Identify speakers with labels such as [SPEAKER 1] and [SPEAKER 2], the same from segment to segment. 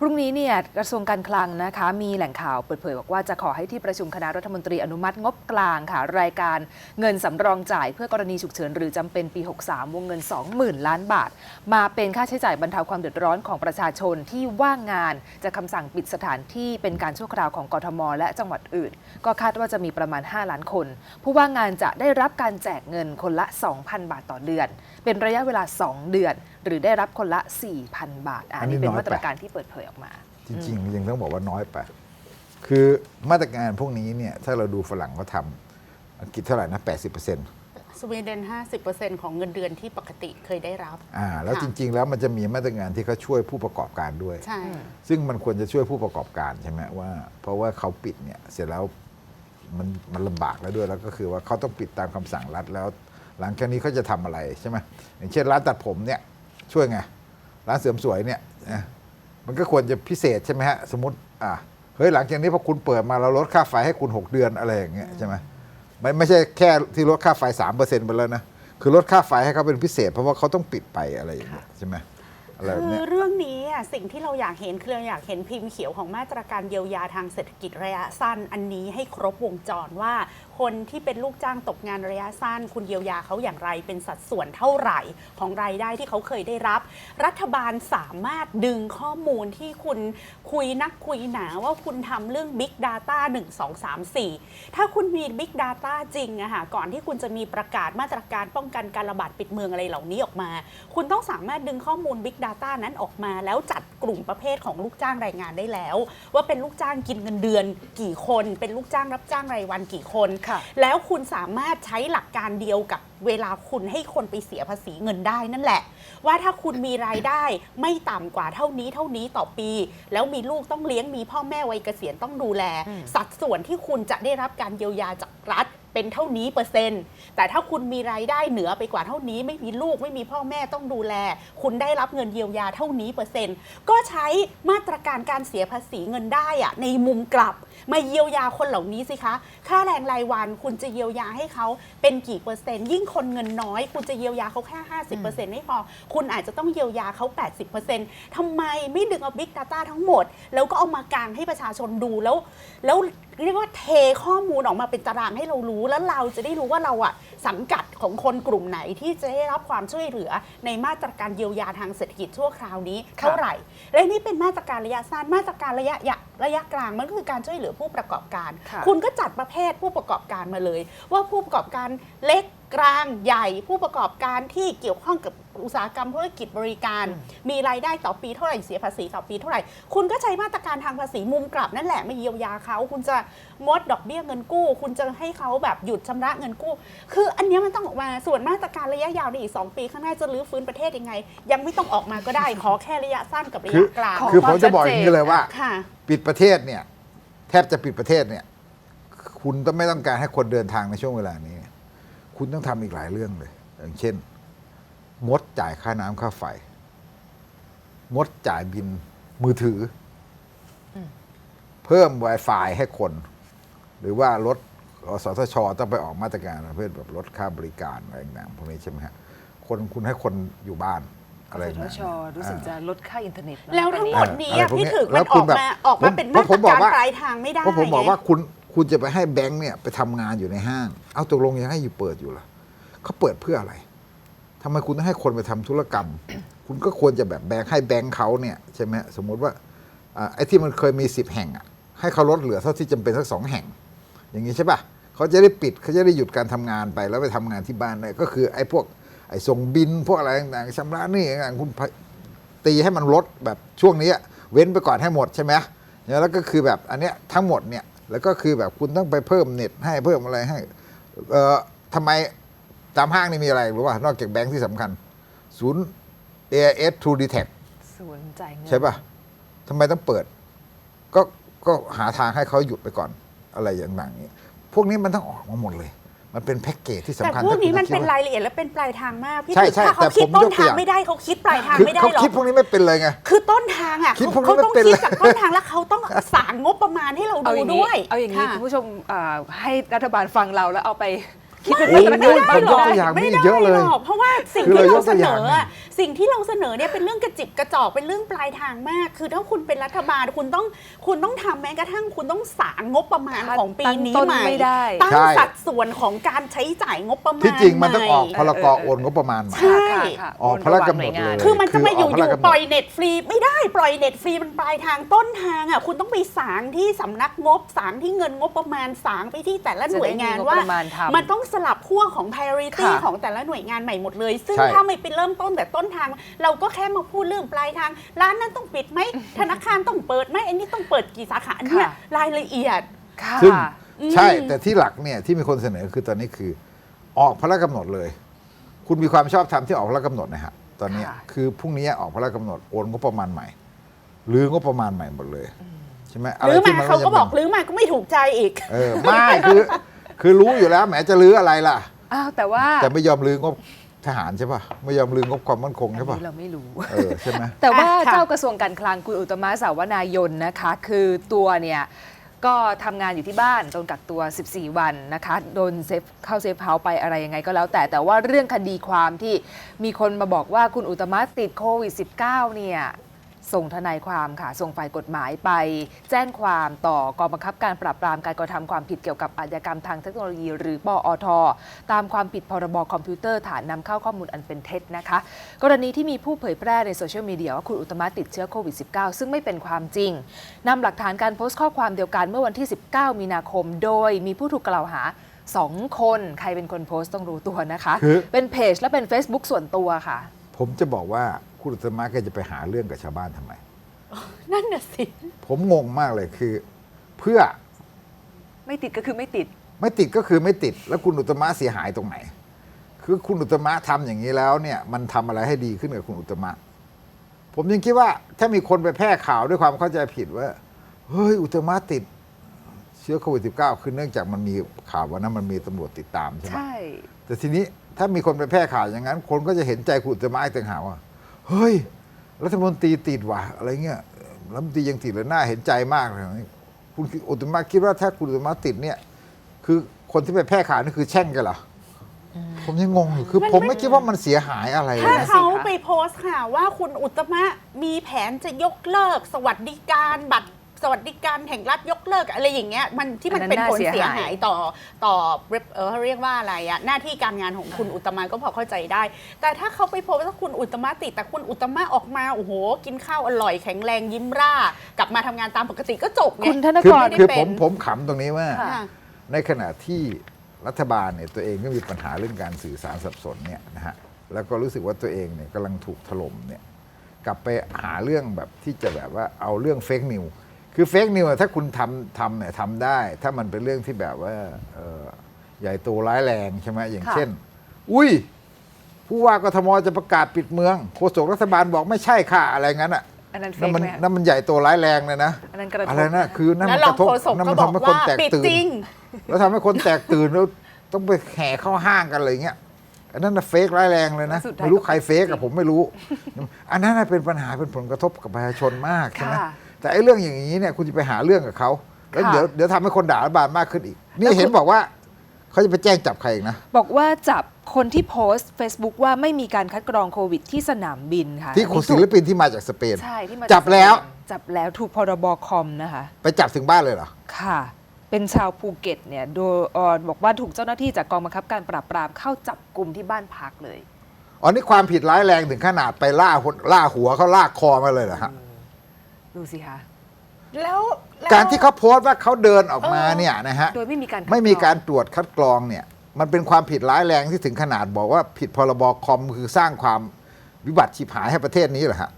[SPEAKER 1] พรุ่งนี้เนี่ยกระทรวงการคลังนะคะ มีแหล่งข่าวเปิดเผยบอกว่าจะขอให้ที่ประชุมคณะรัฐมนตรีอนุมัติงบกลางค่ะ รายการเงินสำรองจ่ายเพื่อกรณีฉุกเฉินหรือจำเป็นปี 63 วงเงิน 20,000 ล้านบาท มาเป็นค่าใช้จ่ายบรรเทาความเดือดร้อนของประชาชนที่ว่างงานจะคำสั่งปิดสถานที่เป็นการชั่วคราวของกทม และจังหวัดอื่น ก็คาดว่าจะมีประมาณ 5 ล้านคน ผู้ว่างงานจะได้รับการแจกเงินคนละ 2,000 บาทต่อเดือน เป็นระยะเวลา 2 เดือน หรือได้รับคนละ 4,000 บาท อันนี้เป็นมาตรการที่เปิดเผยออกมา
[SPEAKER 2] จริงๆยังต้องบอกว่าน้อยไป คือมาตรการพวกนี้เนี่ยถ้าเราดูฝรั่งเขาทำอังกฤษเท่าไหร่นะ 80%
[SPEAKER 3] สวีเดน 50%ของเงินเดือนที่ปกติเคยได้รับ
[SPEAKER 2] อ่า แล้ว
[SPEAKER 3] ค่ะ
[SPEAKER 2] จริง ๆ แล้วมันจะมีมาตรการที่เขาช่วยผู้ประกอบการด้วย
[SPEAKER 3] ใช่
[SPEAKER 2] ซึ่งมันควรจะช่วยผู้ประกอบการใช่ไหมว่า เพราะว่าเขาปิดเนี่ย เสร็จแล้วมันมันลำบากแล้วด้วย แล้วก็คือว่าเขาต้องปิดตามคำสั่งรัฐแล้ว หลังจากนี้เขาจะทำอะไรใช่ไหมอย่างเช่นร้านตัดผมเนี่ยช่วยไง ร้านเสริมสวยเนี่ยนะ มันก็ควรจะพิเศษใช่ไหมฮะ สมมติอะเฮ้ยหลังจากนี้พอคุณเปิดมาเราลดค่าไฟให้คุณ 6 เดือนอะไรอย่างเงี้ยใช่ไหมไม่ไม่ใช่แค่ที่ลดค่าไฟ3%ไปแล้วนะ คือลดค่าไฟให้เขาเป็นพิเศษ เพราะว่าเขาต้องปิดไปอะไรอย่างเงี้ยใช่ไหม อะไรแบบ
[SPEAKER 3] คื
[SPEAKER 2] เนี้
[SPEAKER 3] อย เรื่องนี้อะสิ่งที่เราอยากเห็นคือเราอยากเห็นพิมพ์เขียวของมาตรการเยียวยาทางเศรษฐกิจระยะสั้น อันนี้ให้ครบวงจรว่า คนที่เป็นลูกจ้างตกงานระยะสั้น คุณเยียวยาเขาอย่างไรเป็นสัดส่วนเท่าไหร่ของรายได้ที่เขาเคยได้รับ รัฐบาลสามารถดึงข้อมูลที่คุณคุยนักคุยหนาว่าคุณทำเรื่อง Big Data 1 2 3 4 ถ้าคุณมี Big Data จริงอะค่ะก่อนที่คุณจะมีประกาศมาตรการป้องกันการระบาดปิดเมืองอะไรเหล่านี้ออกมา คุณต้องสามารถดึงข้อมูล Big Data นั้นออกมา แล้วจัดกลุ่มประเภทของลูกจ้างแรงงานได้แล้ว ว่าเป็นลูกจ้างกินเงินเดือน กี่คน เป็นลูกจ้างรับจ้างรายวันกี่คน
[SPEAKER 1] ค่ะ
[SPEAKER 3] แล้วคุณสามารถใช้หลักการเดียวกับเวลาคุณให้คนไปเสียภาษีเงินได้นั่นแหละ ว่าถ้าคุณมีรายได้ไม่ต่ำกว่าเท่านี้เท่านี้ต่อปี แล้วมีลูกต้องเลี้ยงมีพ่อแม่วัยเกษียณต้องดูแล
[SPEAKER 1] อืม
[SPEAKER 3] สัดส่วนที่คุณจะได้รับการเยียวยาจากรัฐเป็นเท่านี้เปอร์เซ็นต์ แต่ถ้าคุณมีรายได้เหนือไปกว่าเท่านี้ ไม่มีลูกไม่มีพ่อแม่ต้องดูแล คุณได้รับเงินเยียวยาเท่านี้เปอร์เซ็นต์ ก็ใช้มาตรการการเสียภาษีเงินได้อะในมุมกลับ มาเยียวยาคนเหล่านี้สิคะ ค่าแรงรายวันคุณจะเยียวยาให้เขาเป็นกี่เปอร์เซ็นต์ ยิ่งคนเงินน้อย คุณจะเยียวยาเขาแค่ 50%ไม่พอ คุณอาจจะต้องเยียวยาเขา 80%ทำไมไม่ดึงเอา Big Data ทั้งหมด แล้วก็เอามากางให้ประชาชนดูแล้ว แล้วเรียกว่าเทข้อมูลออกมาเป็นตารางให้เรารู้แล้วเราจะได้รู้ว่าเราอะสังกัดของคนกลุ่มไหนที่จะได้รับความช่วยเหลือในมาตรการเยียวยาทางเศรษฐกิจชั่วคราวนี้เท่าไหร่ และนี่เป็นมาตรการระยะสั้นมาตรการระยะยะระยะกลางมันก็คือการช่วยเหลือผู้ประกอบการ
[SPEAKER 1] ค่ะ
[SPEAKER 3] คุณก็จัดประเภทผู้ประกอบการมาเลย ว่าผู้ประกอบการเล็กกลางใหญ่ผู้ประกอบการที่เกี่ยวข้องกับ อุตสาหกรรมธุรกิจบริการ มีรายได้ต่อปีเท่าไหร่เสียภาษีต่อปีเท่าไหร่คุณก็ใช้มาตรการทางภาษีมุมกลับนั่นแหละมาเยียวยาเขาคุณจะงดดอกเบี้ยเงินกู้ คุณจะให้เขาแบบหยุดชำระเงินกู้ คืออันเนี้ยมันต้องออกมาส่วนมาตรการระยะยาวในอีก 2 ปีข้างหน้าจะรื้อฟื้นประเทศยังไง ยังไม่ต้องออกมาก็ได้ขอแค่ระยะสั้นกับระ
[SPEAKER 2] คื
[SPEAKER 3] ยะ
[SPEAKER 2] อ
[SPEAKER 3] กลาง
[SPEAKER 1] ขอ
[SPEAKER 2] คือ
[SPEAKER 1] ค
[SPEAKER 2] ผ
[SPEAKER 1] วาม
[SPEAKER 2] มจะบอกอย่างนี้เลยว่า
[SPEAKER 3] ค่ะ
[SPEAKER 2] ปิดประเทศเนี่ยแทบจะปิดประเทศเนี่ย คุณต้องไม่ต้องการให้คนเดินทางในช่วงเวลานี้ คุณต้องทำอีกหลายเรื่องเลย อย่างเช่น งดจ่ายค่าน้ำค่าไฟ งดจ่ายบินมือถืออ
[SPEAKER 1] ม
[SPEAKER 2] เพิ่ม Wi-Fi ให้คน หรือว่าลดสทชต้องไปออกมาตรการประเภทแบบลดค่าบริการอะไรต่างๆพวกนี้ใช่ไหมฮะคนคุณให้คนอยู่บ้านอะไร
[SPEAKER 1] ส
[SPEAKER 2] ต่าง
[SPEAKER 1] ท
[SPEAKER 2] ๆ
[SPEAKER 1] ชรู้สึก
[SPEAKER 2] อ่า
[SPEAKER 1] จะลดค่าอินเทอร์เน็ตนะ
[SPEAKER 3] แล้วทั้งหมด
[SPEAKER 1] ตอนนี้
[SPEAKER 3] นี้อะ
[SPEAKER 2] อะไรพวก
[SPEAKER 3] พี่
[SPEAKER 2] เนี้ย
[SPEAKER 3] ถึง
[SPEAKER 2] แล้
[SPEAKER 3] มั
[SPEAKER 2] วนคุณ
[SPEAKER 3] ออก
[SPEAKER 2] แบบ
[SPEAKER 3] มาออกมาเป็น
[SPEAKER 2] ผม
[SPEAKER 3] มา
[SPEAKER 2] ผ
[SPEAKER 3] ตร
[SPEAKER 2] มบอก
[SPEAKER 3] การ
[SPEAKER 2] ว่า
[SPEAKER 3] ปลายทางไม่ได้
[SPEAKER 2] เพราะผมบอก
[SPEAKER 3] ไง
[SPEAKER 2] ว่าคุณคุณจะไปให้แบงค์เนี่ยไปทำงานอยู่ในห้าง เอาตกลงยังให้อยู่เปิดอยู่ล่ะเขาเปิดเพื่ออะไร ทำไมคุณต้องให้คนไปทำธุรกรรม คุณก็ควรจะแบบแบงค์ให้แบงค์เขาเนี่ยใช่ไหมสมมุติว่าไอ้ที่มันเคยมีสิบแห่งอะให้เขาลดเหลือเท่าที่จำเป็นสักสองแห่ง อย่างนี้ใช่ป่ะเขาจะได้ปิดเขาจะได้หยุดการทำงานไปแล้วไปทำงานที่บ้านได้ก็คือไอ้พวกไอ้ส่งบินพวกอะไรต่างๆชำระนี่ต่างๆคุณตีให้มันลดแบบช่วงนี้เว้นไปก่อนให้หมดใช่ไหมแล้วก็คือแบบอันเนี้ยทั้งหมดเนี่ยแล้วก็คือแบบคุณต้องไปเพิ่มเน็ตให้เพิ่มอะไรให้เอ่อทำไม ตามห้างนี่มีอะไรรู้ป่ะนอกจากแบงค์ที่สำคัญ ศูนย์ AIS True d e t e c t
[SPEAKER 1] ศูนย์จ่ายเงิน
[SPEAKER 2] ใช่ป่ะทำไมต้องเปิด ก็ก็หาทางให้เขาหยุดไปก่อนอะไรอย่างต่างๆนี้ พวกนี้มันต้องออกมาหมดเลย มันเป็นแพ็กเกจที่
[SPEAKER 3] แต่
[SPEAKER 2] สำคัญ
[SPEAKER 3] พวกนี้
[SPEAKER 2] ถ้าคุณ
[SPEAKER 3] มัน
[SPEAKER 2] คิด
[SPEAKER 3] เป็น
[SPEAKER 2] ว่า
[SPEAKER 3] รายละเอียดและเป็นปลายทางมากพี่
[SPEAKER 2] ใช่
[SPEAKER 3] ถึง
[SPEAKER 2] ใช่
[SPEAKER 3] ถ้าเขา
[SPEAKER 2] แต่
[SPEAKER 3] คิด
[SPEAKER 2] ผม
[SPEAKER 3] ต้
[SPEAKER 2] ย
[SPEAKER 3] น
[SPEAKER 2] กตัว
[SPEAKER 3] ทา
[SPEAKER 2] อย่าง
[SPEAKER 3] งไม่ได้เขาคิดปลายทาง
[SPEAKER 2] คือ
[SPEAKER 3] ไม่ได้
[SPEAKER 2] เขา
[SPEAKER 3] หรอก
[SPEAKER 2] คิดพวกนี้ไม่เป็นเลยไง
[SPEAKER 3] คือต้นทางอะ
[SPEAKER 2] คิด
[SPEAKER 3] เขา
[SPEAKER 2] พวกนี้
[SPEAKER 3] เขาต้อง
[SPEAKER 2] ไม่เป็น
[SPEAKER 3] คิด
[SPEAKER 2] เลย
[SPEAKER 3] จากต้นทางแล้วเขาต้องสร้างงบประมาณให้เรา
[SPEAKER 1] เอา
[SPEAKER 3] ดู
[SPEAKER 1] อย่างนี้
[SPEAKER 3] ด้วย
[SPEAKER 1] เอาอย่างนี้
[SPEAKER 3] ค่ะ
[SPEAKER 1] คุณผู้ชมอ่าให้รัฐบาลฟังเราแล้วเอาไป คิดเป็น
[SPEAKER 2] โอ้ย
[SPEAKER 1] มาตรการ
[SPEAKER 2] ผมยกตัวอย่าง
[SPEAKER 3] ไม่
[SPEAKER 2] มี
[SPEAKER 3] ได้
[SPEAKER 2] เยอะเลย
[SPEAKER 3] หรอกเพราะว่าสิ่ง
[SPEAKER 2] คือ
[SPEAKER 3] ที่
[SPEAKER 2] เราย
[SPEAKER 3] เรา
[SPEAKER 2] ก
[SPEAKER 3] เส
[SPEAKER 2] ตัวนอย่าง
[SPEAKER 3] อ
[SPEAKER 2] เนี่ย
[SPEAKER 3] อะสิ่งที่เราเสนอเนี่ยเป็นเรื่องกระจิบกระจอกเป็นเรื่องปลายทางมาก คือถ้าคุณเป็นรัฐบาลคุณต้องคุณต้องทำแม้กระทั่งคุณต้องสางงบประมาณของปีนี้
[SPEAKER 1] ตั้งต้น
[SPEAKER 3] ใหม่
[SPEAKER 1] ไม่ได้
[SPEAKER 3] ตั้ง
[SPEAKER 2] ใช่
[SPEAKER 3] สัดส่วนของการใช้จ่ายงบประมาณ
[SPEAKER 2] ที่จริงมันต้องออก
[SPEAKER 3] ให
[SPEAKER 2] พลกรโอนงบประมาณใหม่
[SPEAKER 3] ใช่
[SPEAKER 1] ค่ะค่ะ
[SPEAKER 2] ออกพระราชกำหนดเลย
[SPEAKER 3] คือมันจะมาอยู่
[SPEAKER 2] คือ
[SPEAKER 3] อ
[SPEAKER 2] ออกพระราช
[SPEAKER 3] ยู่
[SPEAKER 2] กำหนด
[SPEAKER 3] ปล่อยเน็ตฟรีไม่ได้ปล่อยเน็ตฟรีมันปลายทางต้นทางอะคุณต้องไปสางที่สำนักงบสางที่เงินงบประมาณสางไปที่แต่ละหน่วยงาน
[SPEAKER 1] จะได้มีงบ
[SPEAKER 3] ว่า
[SPEAKER 1] ประมาณทำ
[SPEAKER 3] มันต้องสลับขั้วของ priority
[SPEAKER 1] ค่ะ
[SPEAKER 3] ของแต่ละหน่วยงานใหม่หมดเลย ซึ่ง
[SPEAKER 2] ใช่
[SPEAKER 3] ถ้าไม่เป็นเริ่มต้นแต่ต้นทาง เราก็แค่มาพูดเรื่องปลายทาง ร้านนั้นต้องปิดไหม ธนาคารต้องเปิดไหมอันนี้ต้องเปิดกี่สาขาเนี่ย
[SPEAKER 1] ค่ะ
[SPEAKER 3] รายละเอียด
[SPEAKER 1] ค่ะ
[SPEAKER 2] ซึ่ง
[SPEAKER 3] อืม
[SPEAKER 2] ใช่แต่ที่หลักเนี่ยที่มีคนเสนอคือตอนนี้คือออกพระราชกำหนดเลย คุณมีความชอบธรรมที่ออกพระราชกำหนดนะฮะตอนเนี้ย
[SPEAKER 1] ค่ะ
[SPEAKER 2] คือพรุ่งนี้ออกพระราชกำหนดโอนงบประมาณใหม่หรืองบประมาณใหม่หมดเลยใช่ไหม
[SPEAKER 3] หรือ
[SPEAKER 2] ที่
[SPEAKER 3] มา
[SPEAKER 2] ไเขา
[SPEAKER 3] ก็บอก
[SPEAKER 2] จำ
[SPEAKER 3] ห
[SPEAKER 2] เป็น
[SPEAKER 3] รือมาก็ไม่ถูกใจอีก
[SPEAKER 2] เออไม่คือ คือรู้อยู่แล้วแหมจะลื้ออะไรล่ะ
[SPEAKER 1] อ้าวแต่ว่า
[SPEAKER 2] แต่ไม่ยอมลื้องบทหารใช่ป่ะไม่ยอมลื้องบความมั่นคง
[SPEAKER 1] อัน
[SPEAKER 2] ใช่ป่ะ
[SPEAKER 1] นี้เราไม่รู้
[SPEAKER 2] เออใช่ไหม
[SPEAKER 1] แต่ว่า
[SPEAKER 3] อะค่ะ
[SPEAKER 1] เจ้ากระทรวงการคลังคุณอุตตมะสาวนายนนะคะ คือตัวเนี่ยก็ทำงานอยู่ที่บ้านโดนกักตัว 14 วันนะคะโดนเซฟเข้าเซฟเฮาส์ไปอะไรยังไงก็แล้วแต่แต่ว่าเรื่องคดีความที่มีคนมาบอกว่าคุณอุตตมะติดโควิด -19 เนี่ย ส่งทนายความค่ะ ส่งฝ่ายกฎหมายไป แจ้งความต่อกองบังคับการปราบปรามการกระทำความผิดเกี่ยวกับอาชญากรรมทางเทคโนโลยี หรือปอท ตามความผิดพรบคอมพิวเตอร์ฐานนำเข้าข้อมูลอันเป็นเท็จนะคะ กรณีที่มีผู้เผยแพร่ในโซเชียลมีเดียว่าคุณอุตตมะติดเชื้อโควิด -19 ซึ่งไม่เป็นความจริงนำหลักฐานการโพสต์ข้อความเดียวกันเมื่อวันที่ 19 มีนาคม โดยมีผู้ถูกกล่าวหา2คนใครเป็นคนโพสต์ต้องรู้ตัวนะคะ
[SPEAKER 2] คือ
[SPEAKER 1] เป็นเพจและเป็น Facebook ส่วนตัวค่ะ
[SPEAKER 2] ผมจะบอกว่าคุณอุตมะแกจะไปหาเรื่องกับชาวบ้านทำไม
[SPEAKER 3] นั่นน่ะสิ
[SPEAKER 2] ผมงงมากเลยคือ เพื่อ
[SPEAKER 1] ไม่ติดก็คือไม่ติด
[SPEAKER 2] ไม่ติดก็คือไม่ติด แล้วคุณอุตมะเสียหายตรงไหน คือคุณอุตมะทำอย่างนี้แล้วเนี่ย มันทำอะไรให้ดีขึ้นกับคุณอุตมะ ผมยังคิดว่าถ้ามีคนไปแพร่ข่าวด้วยความเข้าใจผิดว่า เฮ้ย อุตมะติด เชื้อโควิด -19 คือเนื่องจากมันมีข่าวว่านั้นมันมีตำรวจติดตามใช่ไหม
[SPEAKER 1] ใช่
[SPEAKER 2] แต่ทีนี้ ถ้ามีคนไปแพร่ข่าวอย่างนั้น คนก็จะเห็นใจคุณอุตมะอีกต่างหากว่าเฮ้ย รัฐมนตรีติดว่ะอะไรเงี้ยรัฐมนตรียังติดเลยน่าเห็นใจมากเลยคุณอุตมะคิดว่าถ้าคุณอุตมะติดเนี่ย คือคนที่ไปแพร่ข่าวนี่คือแช่งกันเหรออผมยังงงอยู่คือ
[SPEAKER 3] มัน
[SPEAKER 2] ผมไม่
[SPEAKER 3] ไม่
[SPEAKER 2] คิดว่ามันเสียหายอะไรเลย
[SPEAKER 3] ถ้า
[SPEAKER 2] นะ
[SPEAKER 3] เขาไปโพสต์ค่ะว่าคุณอุตตมะมีแผนจะยกเลิก สวัสดิการบัตร สวัสดิการแห่งรัฐยกเลิกอะไรอย่างเงี้ยมันที่มัน
[SPEAKER 1] อันนั้น
[SPEAKER 3] เป็นผล
[SPEAKER 1] น่าเสีย
[SPEAKER 3] เสีย
[SPEAKER 1] หาย
[SPEAKER 3] หายต่อต่อเออเขาเรียกว่าอะไรอะหน้าที่การงานของคุณอุตตมะก็พอเข้าใจได้ แต่ถ้าเขาไปโพสต์ว่าคุณอุตตมะติดแต่คุณอุตตมะออกมาโอ้โหกินข้าวอร่อยแข็งแรงยิ้มร่า กลับมาทำงานตามปกติก็จบไง
[SPEAKER 1] คุณธน
[SPEAKER 2] คื
[SPEAKER 1] ก
[SPEAKER 2] อ
[SPEAKER 1] ร
[SPEAKER 3] ไม่ได้
[SPEAKER 2] คือ
[SPEAKER 3] เป็น
[SPEAKER 2] ผมผมขำตรงนี้ว่า
[SPEAKER 1] ค่ะ
[SPEAKER 3] ค่ะ
[SPEAKER 2] ในขณะที่รัฐบาลเนี่ยตัวเองก็มีปัญหาเรื่องการสื่อสารสับสนเนี่ยนะฮะแล้วก็รู้สึกว่าตัวเองเนี่ยกำลังถูกถล่มเนี่ยกลับไปหาเรื่องแบบที่จะแบบว่าเอาเรื่องเฟกนิว คือเฟกนิวถ้าคุณทำทำเนี่ยทำได้ ถ้ามันเป็นเรื่องที่แบบว่าเอ่อใหญ่โตร้ายแรงใช่ไหมอย่าง
[SPEAKER 1] ค่ะ
[SPEAKER 2] เช่น อุ้ย ผู้ว่ากทมจะประกาศปิดเมืองโฆษกรัฐบาลบอกไม่ใช่ค่ะอะไรงั้นอะ
[SPEAKER 1] อันนั้นเฟ
[SPEAKER 2] นั่น
[SPEAKER 1] ก
[SPEAKER 2] มัน
[SPEAKER 1] ไหม
[SPEAKER 2] นั่นมันใหญ่โตร้ายแรงเลยนะ
[SPEAKER 1] อันนั้นกระทบ
[SPEAKER 2] อะไรนะคือนั่น
[SPEAKER 3] แล้
[SPEAKER 2] มั
[SPEAKER 3] วนร
[SPEAKER 2] ก
[SPEAKER 3] อง
[SPEAKER 2] ระทบ
[SPEAKER 3] โฆษก
[SPEAKER 2] นั่น
[SPEAKER 3] ก็
[SPEAKER 2] มัน
[SPEAKER 3] บอก
[SPEAKER 2] ทำให้คน
[SPEAKER 3] ว่า
[SPEAKER 2] แตก
[SPEAKER 3] ปิด
[SPEAKER 2] ตื่น
[SPEAKER 3] จริง
[SPEAKER 2] แล้วทำให้คนแตกตื่นแล้วต้องไปแห่เข้าห้างกันอะไรเงี้ยอันนั้นน่ะเฟกร้ายแรงเลยนะ
[SPEAKER 1] สุดท้าย
[SPEAKER 2] ไม่รู้
[SPEAKER 1] ก็
[SPEAKER 2] ใครเฟกอะผมไม่รู้ อันนั้นน่ะเป็นปัญหาเป็นผลกระทบกับประชาชนมากใช่ไหม
[SPEAKER 1] ค่ะ
[SPEAKER 2] แต่ไอ้เรื่องอย่างนี้เนี่ยคุณจะไปหาเรื่องกับเขาแล้ว
[SPEAKER 1] ค่ะ
[SPEAKER 2] เดี๋ยวเดี๋ยวทำให้คนด่ารัฐบาลมากขึ้นอีก นี่เห็นบอกว่าเขาจะไปแจ้งจับใครอีกนะ
[SPEAKER 1] บอกว่าจับคนที่โพสต์ Facebook ว่าไม่มีการคัดกรองโควิดที่สนามบินค่ะ
[SPEAKER 2] ที่คนศิลปินที่มาจากสเปน
[SPEAKER 1] ใช่ที่มา
[SPEAKER 2] จับแล้ว
[SPEAKER 1] จับแล้วถูกพรบคอมนะคะ
[SPEAKER 2] ไปจับถึงบ้านเลยเหรอ
[SPEAKER 1] ค่ะ เป็นชาวภูเก็ตเนี่ยโดยเอ่อบอกว่าถูกเจ้าหน้าที่จากกองบังคับการปราบปรามเข้าจับกลุ่มที่บ้านพักเลย
[SPEAKER 2] อ๋อนี่ความผิดร้ายแรงถึงขนาดไปล่าคนล่าหัวเขาลากคอมาเลยเหรอฮะ
[SPEAKER 1] ดูสิคะ
[SPEAKER 3] แล้วแล้ว
[SPEAKER 2] การที่เขาโพสต์ว่าเขาเดินออกมา
[SPEAKER 3] เออ
[SPEAKER 2] เนี่ยนะฮะ
[SPEAKER 1] โดยไม่มีการคัด
[SPEAKER 2] ไม่มีการ
[SPEAKER 1] ก
[SPEAKER 2] ตรวจคัดกรองเนี่ย มันเป็นความผิดร้ายแรงที่ถึงขนาดบอกว่าผิดพรบคอมคือสร้างความวิบัติชิบหายให้ประเทศนี้เหรอฮะ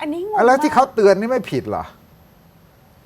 [SPEAKER 3] อันนี้งง
[SPEAKER 2] แล้วที่
[SPEAKER 3] มก
[SPEAKER 2] เขาเตือนนี่ไม่ผิดเหรอ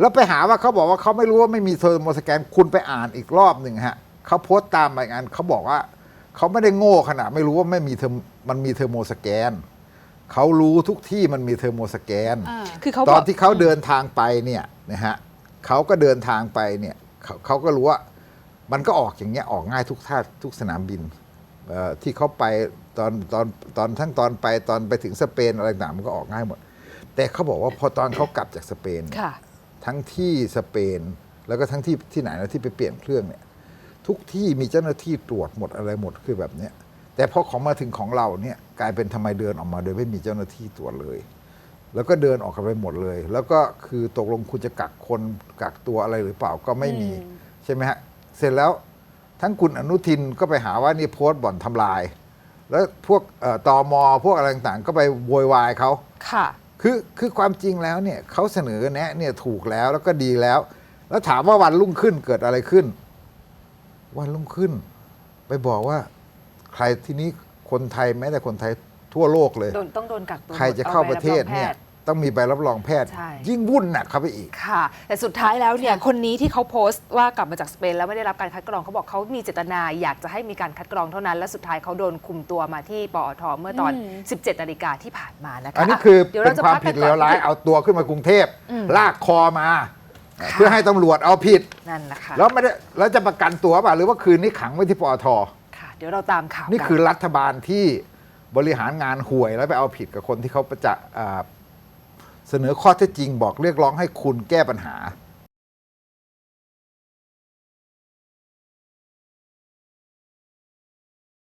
[SPEAKER 2] แล้วไปหาว่าเขาบอกว่าเขาไม่รู้ว่าไม่มีเทอร์โมสแกนคุณไปอ่านอีกรอบหนึ่งฮะเขาโพสต์ตามรายงานเขาบอกว่าเขาไม่ได้โง่ขนาดไม่รู้ว่าไม่มีเทอร์มันมีเทอร์โมสแกน เขารู้ทุกที่มันมีเทอร์โมสแกน
[SPEAKER 3] อ่า
[SPEAKER 1] คือเขา
[SPEAKER 2] ต
[SPEAKER 1] บ
[SPEAKER 2] อ
[SPEAKER 1] อนก
[SPEAKER 2] ที่เขาเดินทางไปเนี่ยนะฮะเขาก็เดินทางไปเนี่ยเขาเขาก็รู้ว่ามันก็ออกอย่างเงี้ยออกง่ายทุกท่าทุกสนามบินเอ่อที่เขาไปตอนตอนตอนทั้งตอนไปตอนไปถึงสเปนอะไรต่างมันก็ออกง่ายหมด แต่เขาบอกว่าพอตอนเขากลับจากสเปนเนี่ย
[SPEAKER 1] ค่ะ
[SPEAKER 2] ทั้งที่สเปน แล้วก็ทั้งที่ที่ไหนนะที่ไปเปลี่ยนเครื่องเนี่ย ทุกที่มีเจ้าหน้าที่ตรวจหมดอะไรหมดคือแบบเนี้ย แต่พอของมาถึงของเราเนี่ยกลายเป็นทำไมเดินออกมาโดยไม่มีเจ้าหน้าที่ตรวจเลย แล้วก็เดินออกกันไปหมดเลย แล้วก็คือตกลงคุณจะกักคนกักตัวอะไรหรือเปล่าก็ไม่มี
[SPEAKER 3] อืม
[SPEAKER 2] ใช่ไหมฮะเสร็จแล้วทั้งคุณอนุทินก็ไปหาว่านี่โพสต์บ่อนทำลาย แล้วพวกเอ่อตอมอพวกอะไรต่างๆ ก็ไปโวยวายเขา
[SPEAKER 1] ค่ะ
[SPEAKER 2] คือคือความจริงแล้วเนี่ยเขาเสนอแนะเนี่ยถูกแล้วแล้วก็ดีแล้ว แล้วถามว่าวันรุ่งขึ้นเกิดอะไรขึ้น วันรุ่งขึ้น ไปบอกว่า ใครที่นี้คนไทยแม้แต่คนไทยทั่วโลกเลย
[SPEAKER 1] โดนต้องโดนกักตัว
[SPEAKER 2] ใครจะเข้าประเทศเนี่ย
[SPEAKER 1] อาใบบองแพท
[SPEAKER 2] ต้องมีใบรับรองแพทย์
[SPEAKER 1] ใช่
[SPEAKER 2] ยิ่งวุ่นหนักเข้าไปอีก
[SPEAKER 1] ค่ะ แต่สุดท้ายแล้วเนี่ย
[SPEAKER 3] ค่ะ
[SPEAKER 1] คนนี้ที่เขาโพสต์ว่ากลับมาจากสเปนแล้วไม่ได้รับการคัดกรองเขาบอกเขามีเจตนาอยากจะให้มีการคัดกรองเท่านั้น และสุดท้ายเขาโดนคุมตัวมาที่ปอทเมื่อตอน
[SPEAKER 3] อืม
[SPEAKER 1] 17นาฬิกาที่ผ่านมานะคะ
[SPEAKER 2] อันนี้คือ
[SPEAKER 1] ดี๋ยว
[SPEAKER 2] เป็
[SPEAKER 1] ร
[SPEAKER 2] น
[SPEAKER 1] จะ
[SPEAKER 2] ความ
[SPEAKER 1] พัก
[SPEAKER 2] ผิด
[SPEAKER 1] กัน
[SPEAKER 2] เล
[SPEAKER 1] ก่
[SPEAKER 2] วนร้ายเอาตัวขึ้นมากรุงเทพ
[SPEAKER 1] อืม
[SPEAKER 2] ลากคอมา เพื่อให้ตำรวจเอาผิด
[SPEAKER 1] นั่นแหละค่ะ
[SPEAKER 2] แล้วไม่ได้แล้วจะประกันตัวป่ะหรือว่าคืนนี้ขังไว้ที่ปอท
[SPEAKER 1] ค่ะ เดี๋ยวเราตามข่าว
[SPEAKER 2] นี่
[SPEAKER 1] กั
[SPEAKER 2] คือรัฐบาลที่บริหารงานห่วยแล้วไปเอาผิดกับคนที่เขาประจะอ่าเสนอข้อเท็จจริงบอกเรียกร้องให้คุณแก้ปัญหา